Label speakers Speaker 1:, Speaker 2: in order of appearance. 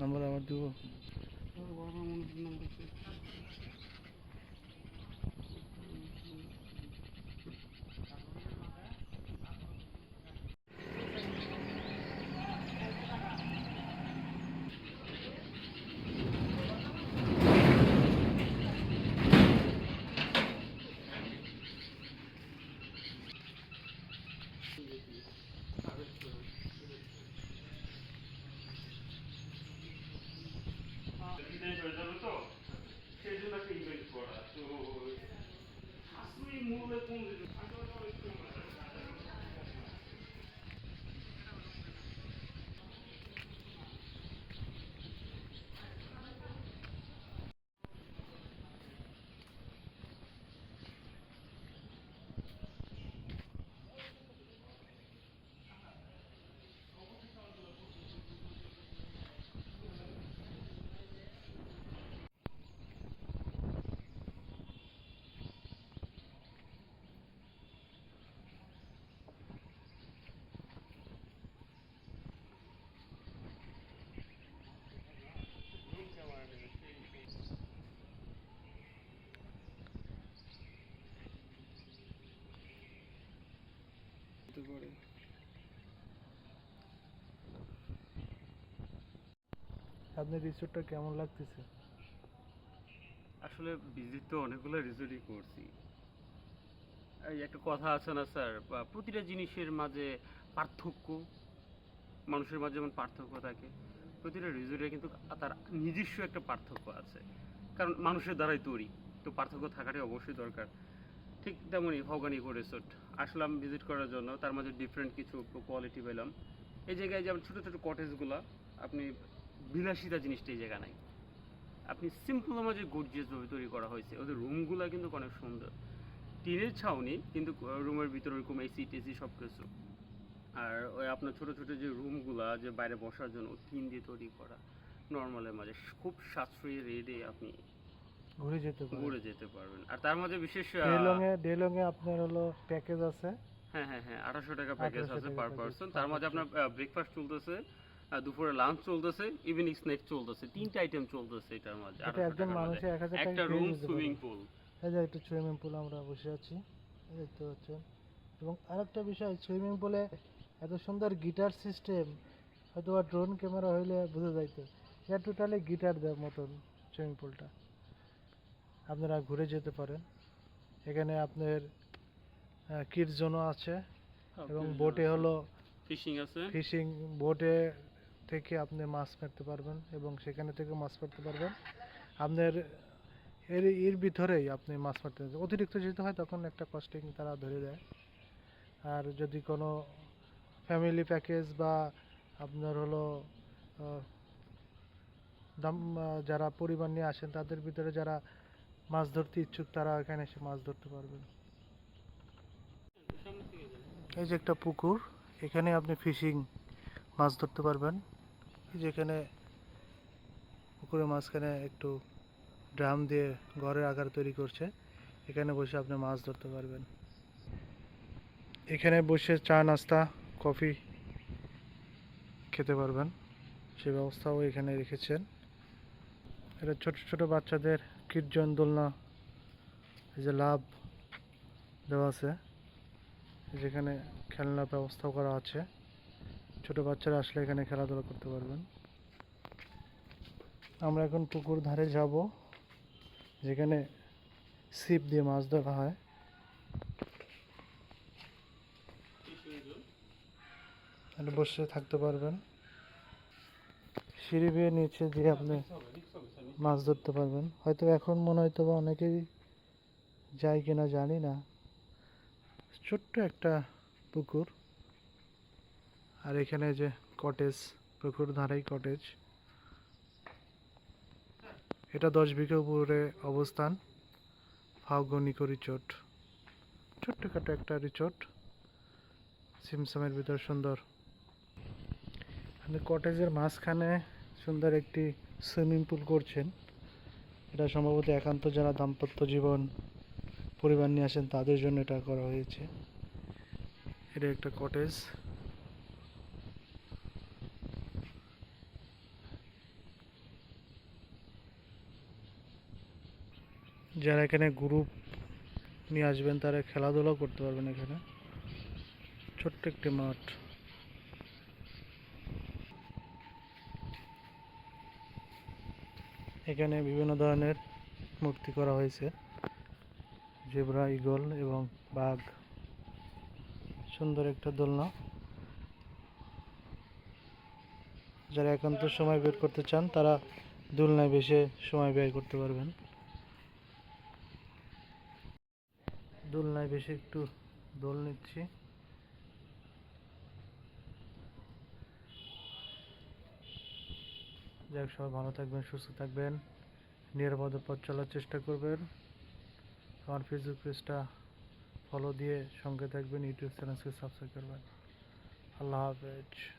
Speaker 1: Number আবার দিব Thank you. மூளைக்கும் আপনার রিসোর্টটা কেমন লাগতেছে?
Speaker 2: আসলে ভিজিট তো অনেকগুলো রিসোর্টই করছি। এই একটা কথা আছে না স্যার? বা প্রতিটা জিনিসের মাঝে পার্থক্য মানুষের মাঝে যেমন পার্থক্য থাকে প্রতিটা রিসোর্টে কিন্তু তার নিজস্ব একটা পার্থক্য আছে। কারণ মানুষের দ্বারাই তৈরি তো পার্থক্য থাকাটাই অবশ্যই দরকার। ঠিক তেমনই ইকো রিসোর্ট আসলাম ভিজিট করার জন্য, তার মাঝে ডিফারেন্ট কিছু কোয়ালিটি পেলাম। এই জায়গায় যেমন ছোটো ছোটো কটেজগুলো আপনি বিলাসিতা জিনিসটা এই জায়গা নাই। আপনি সিম্পল মাঝে গর্জিয়াস ভাবে তৈরি করা হয়েছে, ওদের রুমগুলো কিন্তু অনেক সুন্দর। টিনের ছাউনি, কিন্তু রুমের ভিতরে ওরকম এসি টেসি সব কিছু আর ওই আপনার ছোটো ছোটো যে রুমগুলা যে বাইরে বসার জন্য টিন দিয়ে তৈরি করা। নর্মালের মাঝে, খুব সাশ্রয়ী রেটে আপনি
Speaker 1: ঘুরে যেতে পারেন
Speaker 2: ঘুরে যেতে পারবেন। আর তার মাঝে বিশেষ আহ,
Speaker 1: ডেলংয়ে ডেলংয়ে আপনার হলো প্যাকেজ আছে।
Speaker 2: হ্যাঁ হ্যাঁ হ্যাঁ আঠাশশো টাকা প্যাকেজ
Speaker 1: 1800
Speaker 2: আছে
Speaker 1: টাকা
Speaker 2: পার পার্সন তার
Speaker 1: person।
Speaker 2: আপনার ব্রেকফাস্ট চলতেছে দুপুরে লাঞ্চ চলতেছে ইভিনিং স্ন্যাক চলতেছে তিনটা আইটেম চলতেছে এটার মাঝে
Speaker 1: এটা একজন। মানুষের এক হাজার
Speaker 2: একটা
Speaker 1: টাকা
Speaker 2: রুম সুইমিং পুল
Speaker 1: এই যে একটা সুইমিং পুল আমরা বসে আছি দেখতে পাচ্ছেন। এবং আরেকটা বিষয় সুইমিং পুলে এত সুন্দর গিটার সিস্টেম হয়তো বা ড্রোন ক্যামেরা হইলে বোঝা যাইতো। এটা টোটালি গিটার দেওয়ার মতন সুইমিং পুলটা আপনারা ঘুরে যেতে পারেন। এখানে আপনার কিডস জোনও আছে এবং বোটে হলো
Speaker 2: ফিশিং আছে।
Speaker 1: ফিশিং বোটে থেকে আপনি মাছ মারতে পারবেন এবং সেখানে থেকে মাছ মারতে পারবেন। আপনার এর এর ভিতরেই আপনি মাছ মারতে পারবেন। অতিরিক্ত যেতে হয় তখন একটা কস্টিং তারা ধরে দেয়। আর যদি কোনো ফ্যামিলি প্যাকেজ বা আপনার হলো দাম যারা পরিবার নিয়ে আসেন তাদের ভিতরে যারা মাছ ধরতে ইচ্ছুক, তারা এখানে এসে মাছ ধরতে পারবেন এই যে একটা পুকুর, এখানে আপনি ফিশিং মাছ ধরতে পারবেন। এই যে এখানে পুকুরের মাঝখানে একটু ড্রাম দিয়ে ঘরের আকার তৈরি করছে, এখানে বসে আপনি মাছ ধরতে পারবেন। এখানে বসে চা, নাস্তা, কফি খেতে পারবেন। সে ব্যবস্থাও এখানে রেখেছেন। এটা ছোট ছোট বাচ্চাদের কীর্জন দোলনা, এই যে লাভ দেওয়া আছে, যেখানে খেলনার ব্যবস্থাও করা আছে। ছোট বাচ্চারা আসলে এখানে খেলাধুলা করতে পারবেন। আমরা এখন পুকুর ধারে যাব, যেখানে ছিপ দিয়ে মাছ ধরা হয়। বসে থাকতে পারবেন। সিঁড়ি বেয়ে নিচে দিয়ে আপনি মাছ ধরতে পারবেন। হয়তো এখন মনে হয়তো বা অনেকেই যায় কিনা জানি না। ছোট্ট একটা পুকুর। আর এখানে যে কটেজ পুকুর ধারেই কটেজ এটা দশ বিঘা উপরে অবস্থান। ফাউগনিকো রিচোর্ট ছোট্টখাটো একটা রিচোর্ট সিমসামের ভিতর সুন্দর। কটেজের মাঝখানে সুন্দর একটি সুইমিং পুল করছেন। এটা সম্ভবত একান্ত যারা দাম্পত্য জীবন, পরিবার নিয়ে আসেন, তাদের জন্য এটা করা হয়েছে। এটা একটা কটেজ যারা এখানে গ্রুপ নিয়ে আসবেন, তারা খেলাধুলাও করতে পারবেন এখানে। ছোট্ট একটি মাঠ। এখানে বিভিন্ন ধরনের মূর্তি করা হয়েছে। জেব্রা, ঈগল এবং বাঘ। সুন্দর একটা দোলনা। যারা একান্ত সময় বের করতে চান, তারা দোলনায় বেশি সময় ব্যয় করতে পারবেন। দোলনায় বেশি একটু দোল নিচ্ছি। যাই সবাই ভালো থাকবেন, সুস্থ থাকবেন, নিরাপদে পথ চলার চেষ্টা করবেন। আমার ফেসবুক পেজটা ফলো দিয়ে সঙ্গে থাকবেন ইউটিউব চ্যানেলকে সাবস্ক্রাইব করবেন। আল্লাহ হাফেজ।